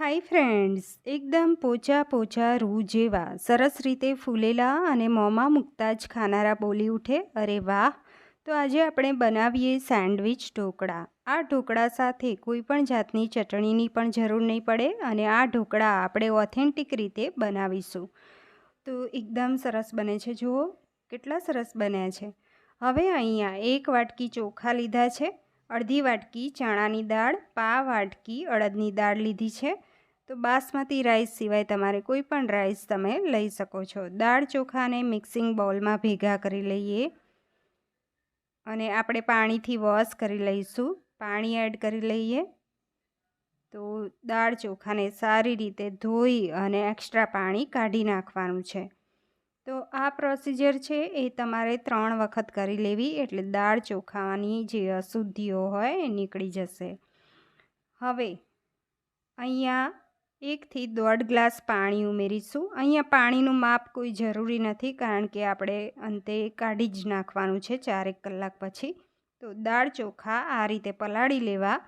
Hi friends એકદમ પોચા પોચા રૂ જેવા, સરસ રીતે ફૂલેલા અને મોંમાં મૂકતા જ ખાનારા બોલી ઉઠે. અરે વાહ! તો આજે આપણે બનાવીએ સેન્ડવિચ ઢોકળા. આ ઢોકળા સાથે કોઈપણ જાતની ચટણીની પણ જરૂર નહીં પડે અને આ ઢોકળા આપણે ઓથેન્ટિક રીતે બનાવીશું. તો એકદમ સરસ બને છે, જુઓ. કેટલા સરસ બન્યા છે. હવે અહીંયા એક વાટકી ચોખા લીધા છે. અડધી વાટકી ચણાની દાળ, પા વાટકી અડદની દાળ લીધી છે. તો બાસમતી રાઈસ સિવાય તમારે કોઈ પણ રાઈસ તમે લઈ શકો છો. દાળ ચોખાને મિક્સિંગ બાઉલમાં ભેગા કરી લઈએ અને આપણે પાણીથી વોશ કરી લઈશું. પાણી એડ કરી લઈએ. તો દાળ ચોખાને સારી રીતે ધોઈ અને એક્સ્ટ્રા પાણી કાઢી નાખવાનું છે. તો આ પ્રોસિજર છે એ તમારે ત્રણ વખત કરી લેવી, એટલે દાળ ચોખાની જે અશુદ્ધિઓ હોય એ નીકળી જશે. હવે, અહીંયા એકથી દોઢ ગ્લાસ પાણી ઉમેરીશું. અહીંયા પાણીનું માપ કોઈ જરૂરી નથી, કારણ કે આપણે અંતે કાઢી જ નાખવાનું છે ચારેક કલાક પછી. તો દાળ ચોખા આ રીતે પલાળી લેવા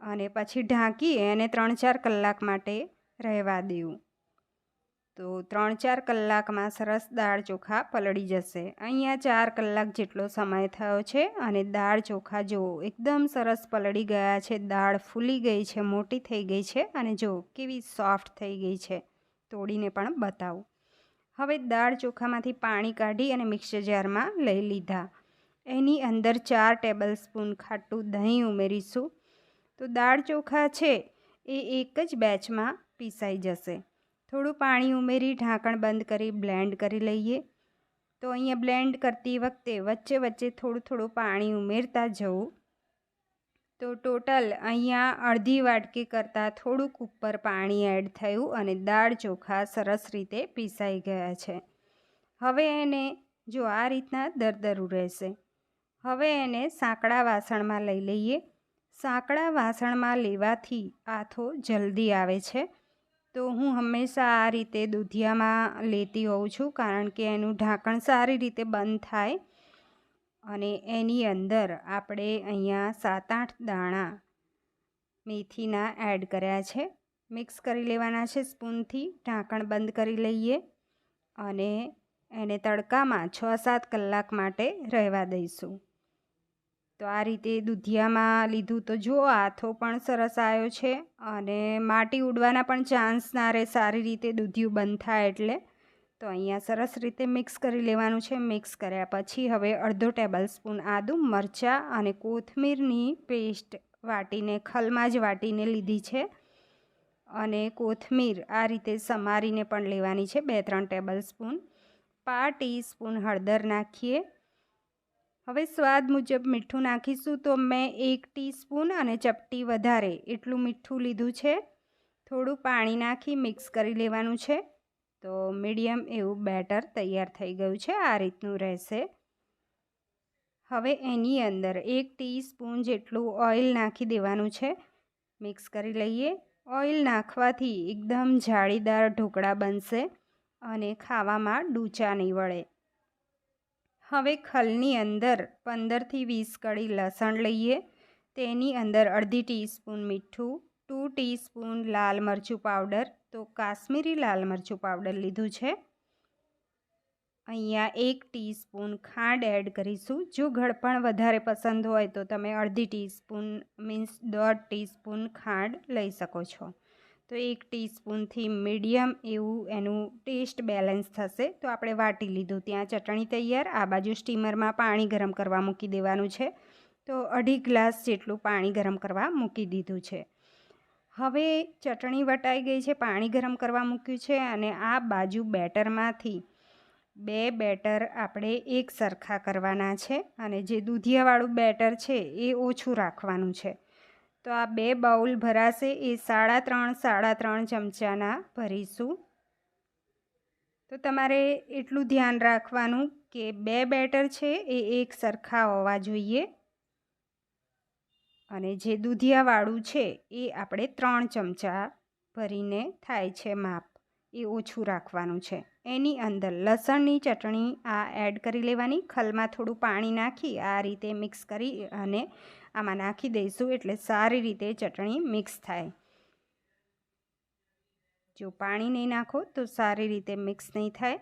અને પછી ઢાંકી એને ત્રણ ચાર કલાક માટે રહેવા દેવું. તો ત્રણ ચાર કલાકમાં સરસ દાળ ચોખા પલળી જશે. અહીંયા ચાર કલાક જેટલો સમય થયો છે અને દાળ ચોખા જો એકદમ સરસ પલળી ગયા છે. દાળ ફૂલી ગઈ છે, મોટી થઈ ગઈ છે અને જો કેવી સોફ્ટ થઈ ગઈ છે. તોડીને પણ બતાવું. હવે દાળ ચોખામાંથી પાણી કાઢી અને મિક્સર જારમાં લઈ લીધા. એની અંદર ચાર ટેબલ સ્પૂન ખાટું દહીં ઉમેરીશું. તો દાળ ચોખા છે, એ એક જ બેચમાં પીસાઈ જશે. થોડું પાણી ઉમેરી, ઢાંકણ બંધ કરી, બ્લેન્ડ કરી લઈએ. તો અહીંયા બ્લેન્ડ કરતી વખતે વચ્ચે વચ્ચે થોડું થોડું પાણી ઉમેરતા જવું. તો ટોટલ અહીંયા અડધી વાટકી કરતાં થોડુંક ઉપર પાણી એડ થયું અને દાળ ચોખા સરસ રીતે પીસાઈ ગયા છે. હવે એને જો આ રીતના દરદરું રહેશે. હવે એને સાંકડા વાસણમાં લઈ લઈએ. સાંકડા વાસણમાં લેવાથી આથો જલ્દી આવે છે. તો હું હંમેશા આ રીતે દૂધિયામાં લેતી હોઉં છું, કારણ કે એનું ઢાંકણ સારી રીતે બંધ થાય અને એની અંદર આપણે અહીંયા સાત આઠ દાણા મેથીના એડ કર્યા છે. મિક્સ કરી લેવાના છે સ્પૂનથી, ઢાંકણ બંધ કરી લઈએ અને એને તડકામાં છ સાત કલાક માટે રહેવા દઈશું. તો આ રીતે દૂધિયામાં લીધું તો જુઓ આથો પણ સરસ આવ્યો છે અને માટી ઉડવાના પણ ચાન્સ ના રહે સારી રીતે દૂધિયું બંધ થાય એટલે. તો અહીંયા સરસ રીતે મિક્સ કરી લેવાનું છે. મિક્સ કર્યા પછી હવે અડધો ટેબલ સ્પૂન આદું મરચાં અને કોથમીરની પેસ્ટ વાટીને, ખલમાં જ વાટીને લીધી છે. અને કોથમીર આ રીતે સમારીને પણ લેવાની છે. બે ત્રણ ટેબલ સ્પૂન પા ટી સ્પૂન હળદર નાખીએ. હવે સ્વાદ મુજબ મીઠું નાખીશું તો મેં એક ટીસ્પૂન અને ચપટી વધારે એટલું મીઠું લીધું છે. થોડું પાણી નાખી મિક્સ કરી લેવાનું છે. તો મીડિયમ એવું બેટર તૈયાર થઈ ગયું છે, આ રીતનું રહેશે. હવે એની અંદર એક ટીસ્પૂન જેટલું ઓઇલ નાખી દેવાનું છે. મિક્સ કરી લઈએ. ઓઇલ નાખવાથી એકદમ જાળીદાર ઢોકળા બનશે અને ખાવામાં ડૂચા નહીં વળે. હવે ખલની અંદર પંદરથી વીસ કળી લસણ લઈએ. તેની અંદર અડધી ટીસ્પૂન મીઠું, ટુ ટીસ્પૂન લાલ મરચું પાવડર. તો કાશ્મીરી લાલ મરચું પાવડર લીધું છે. અહીંયા એક ટીસ્પૂન ખાંડ એડ કરીશું. જો ગળપણ વધારે પસંદ હોય તો તમે અડધી ટીસ્પૂન મીન્સ દોઢ ટીસ્પૂન ખાંડ લઈ શકો છો. તો એક ટીસ્પૂનથી મીડિયમ એવું એનું ટેસ્ટ બેલેન્સ થશે. તો આપણે વાટી લીધું. ત્યાં ચટણી તૈયાર. આ બાજુ સ્ટીમરમાં પાણી ગરમ કરવા મૂકી દેવાનું છે. તો અઢી ગ્લાસ જેટલું પાણી ગરમ કરવા મૂકી દીધું છે. હવે ચટણી વટાઈ ગઈ છે. પાણી ગરમ કરવા મૂક્યું છે અને આ બાજુ બેટરમાંથી બે બેટર આપણે એક સરખા કરવાના છે અને જે દૂધિયાવાળું બેટર છે એ ઓછું રાખવાનું છે. તો આ બે બાઉલ ભરાશે, એ સાડા ત્રણ સાડા ત્રણ ચમચાના ભરીશું. તો તમારે એટલું ધ્યાન રાખવાનું કે બે બેટર છે, એ એક સરખા હોવા જોઈએ. અને જે દૂધિયાવાળું છે, એ આપણે ત્રણ ચમચા ભરીને થાય છે માપ. એ ઓછું રાખવાનું છે. એની અંદર લસણની ચટણી આ એડ કરી લેવાની, ખલમાં થોડું પાણી નાખી, આ રીતે મિક્સ કરી અને આમાં નાખી દઈશું એટલે સારી રીતે ચટણી મિક્સ થાય. જો પાણી નહીં નાખો તો સારી રીતે મિક્સ નહીં થાય.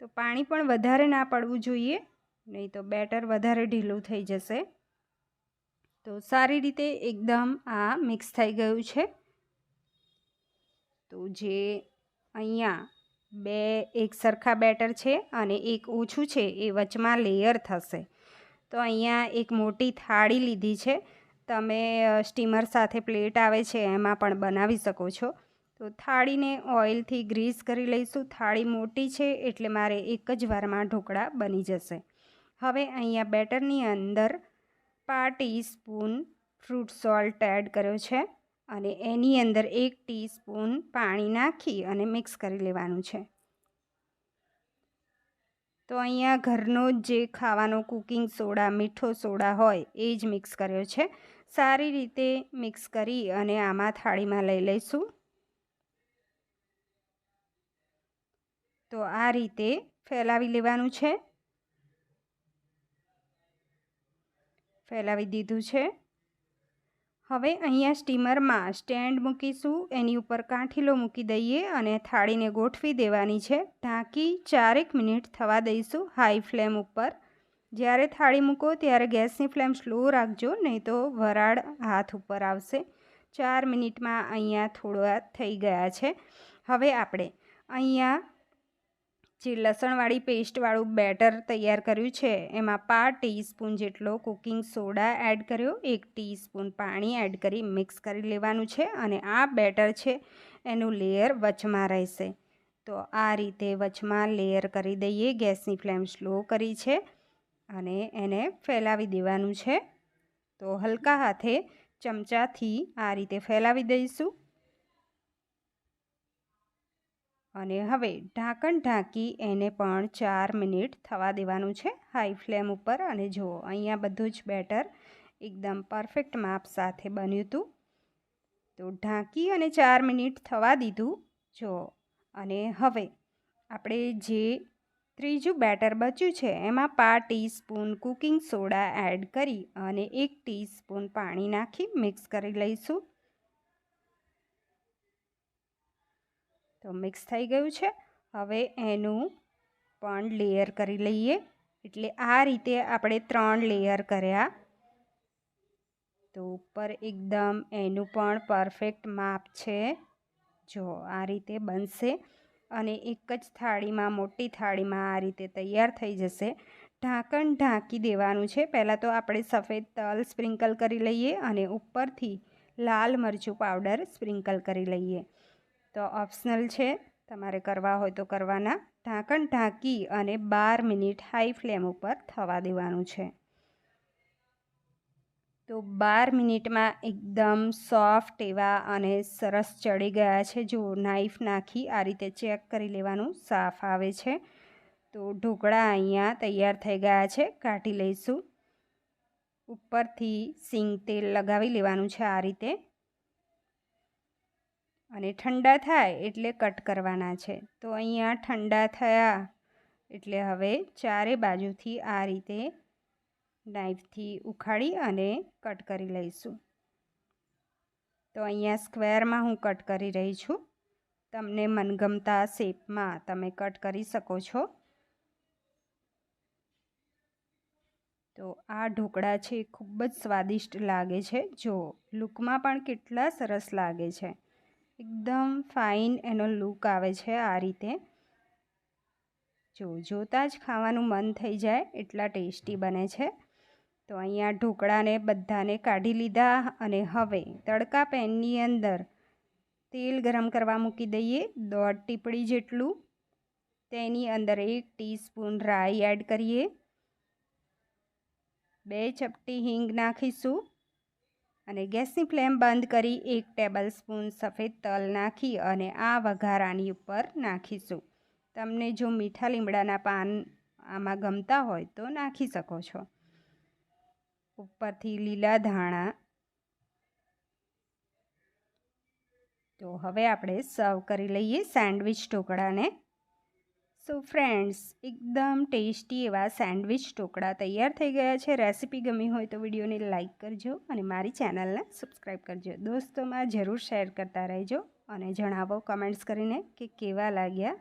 તો પાણી પણ વધારે ના પડવું જોઈએ, નહીં તો બેટર વધારે ઢીલું થઈ જશે. તો સારી રીતે એકદમ આ મિક્સ થઈ ગયું છે. તો જે અહીંયા બે એક સરખા બેટર છે અને એક ઓછું છે એ વચમાં લેયર થશે. તો અહીંયા એક મોટી થાળી લીધી છે. તમે સ્ટીમર સાથે પ્લેટ આવે છે, એમાં પણ બનાવી શકો છો. તો થાળીને ઓઇલથી ગ્રીસ કરી લઈશું. થાળી મોટી છે, એટલે મારે એક જ વારમાં ઢોકળા બની જશે. હવે અહીંયા બેટરની અંદર પા ટીસ્પૂન ફ્રૂટ સોલ્ટ એડ કર્યો છે અને એની અંદર એક ટીસ્પૂન પાણી નાખી અને મિક્સ કરી લેવાનું છે. તો અહીંયા ઘરનો જે ખાવાનો કુકિંગ સોડા, મીઠો સોડા હોય, એ જ મિક્સ કર્યો છે. સારી રીતે મિક્સ કરી અને આમાં થાળીમાં લઈ લઈશું. તો આ રીતે ફેલાવી લેવાનું છે. ફેલાવી દીધું છે. હવે અહીંયા સ્ટીમરમાં સ્ટેન્ડ મૂકીશું, એની ઉપર કાંઠીલો મૂકી દઈએ અને થાળીને ગોઠવી દેવાની છે. ઢાંકી ચારેક મિનિટ થવા દઈશું હાઈ ફ્લેમ ઉપર. જ્યારે થાળી મૂકો ત્યારે ગેસની ફ્લેમ સ્લો રાખજો, નહીં તો વરાળ હાથ ઉપર આવશે. ચાર મિનિટમાં અહીંયા થોડા થઈ ગયા છે. હવે આપણે અહીંયા જે લસણવાળી પેસ્ટવાળું બેટર તૈયાર કર્યું છે, એમાં પા ટીસ્પૂન જેટલો કુકિંગ સોડા એડ કર્યો, એક ટીસ્પૂન પાણી એડ કરી મિક્સ કરી લેવાનું છે અને આ બેટર છે એનું લેયર વચમાં રહેશે. તો આ રીતે વચમાં લેયર કરી દઈએ, ગેસની ફ્લેમ સ્લો કરી છે અને એને ફેલાવી દેવાનું છે. તો હલકા હાથે ચમચાથી આ રીતે ફેલાવી દઈશું. અને હવે ઢાંકણ ઢાંકી એને પણ ચાર મિનિટ થવા દેવાનું છે. હાઈ ફ્લેમ ઉપર અને જુઓ, અહીંયા બધું જ બેટર એકદમ પરફેક્ટ માપ સાથે બન્યું હતું તો ઢાંકી અને ચાર મિનિટ થવા દીધું. જુઓ, અને હવે આપણે જે ત્રીજું બેટર બચ્યું છે, એમાં પા ટીસ્પૂન કુકિંગ સોડા એડ કરી અને એક ટીસ્પૂન પાણી નાખી મિક્સ કરી લઈશું. તો મિક્સ થઈ ગયું છે. હવે એનું પણ લેયર કરી લઈએ. એટલે આ રીતે આપણે ત્રણ લેયર કર્યા. તો ઉપર એકદમ એનું પણ પરફેક્ટ માપ છે. જો આ રીતે બનશે અને એક જ થાળીમાં, મોટી થાળીમાં આ રીતે તૈયાર થઈ જશે. ઢાંકણ ઢાંકી દેવાનું છે. પહેલાં તો આપણે સફેદ તલ સ્પ્રિંકલ કરી લઈએ અને ઉપરથી લાલ મરચું પાવડર સ્પ્રિંકલ કરી લઈએ. તો ઓપ્શનલ છે. તમારે કરવા હોય તો કરવાના. ઢાંકણ ઢાંકી અને બાર મિનિટ હાઈ ફ્લેમ ઉપર થવા દેવાનું છે. તો બાર મિનિટમાં એકદમ સોફ્ટ એવા અને સરસ ચડી ગયા છે. જો નાઈફ નાખી આ રીતે ચેક કરી લેવાનું, સાફ આવે છે. તો ઢોકળા અહીંયા તૈયાર થઈ ગયા છે. કાઢી લઈશું. ઉપરથી સિંગ તેલ લગાવી લેવાનું છે આ રીતે. અને ઠંડા થાય એટલે કટ કરવાના છે. તો અહીંયા ઠંડા થયા એટલે હવે ચારે બાજુથી આ રીતે નાઈફથી ઉખાડી અને કટ કરી લઈશું. તો અહીંયા સ્ક્વેરમાં હું કટ કરી રહી છું. તમને મનગમતા શેપમાં તમે કટ કરી શકો છો. તો આ ઢોકળા છે, ખૂબ જ સ્વાદિષ્ટ લાગે છે. જો લુકમાં પણ કેટલા સરસ લાગે છે. એકદમ ફાઇન એનો લુક આવે છે આ રીતે. જો જોતાં જ ખાવાનું મન થઈ જાય એટલા ટેસ્ટી બને છે. તો અહીંયા ઢોકળાને બધાને કાઢી લીધા અને હવે તડકા પેનની અંદર તેલ ગરમ કરવા મૂકી દઈએ દોઢ ટીપડી જેટલું. તેની અંદર એક ટીસ્પૂન રાઈ એડ કરીએ. બે ચપટી હિંગ નાખીશું. અને ગેસની ફ્લેમ બંધ કરી એક ટેબલ સ્પૂન સફેદ તલ નાખી અને આ વઘારાની ઉપર નાખીશું. તમને જો મીઠા લીમડાના પાન આમાં ગમતા હોય તો નાખી શકો છો. ઉપરથી લીલા ધાણા. તો હવે આપણે સર્વ કરી લઈએ સેન્ડવિચ ઢોકળાને. સો ફ્રેન્ડ્સ એકદમ ટેસ્ટી એવા સેન્ડવિચ ઢોકળા તૈયાર થઈ ગયા છે. રેસીપી ગમી હોય તો વિડીયોને લાઇક કરજો અને મારી ચેનલને સબસ્ક્રાઈબ કરજો. દોસ્તોમાં જરૂર શેર કરતા રહેજો અને જણાવો, કમેન્ટ્સ કરીને કે કેવા લાગ્યા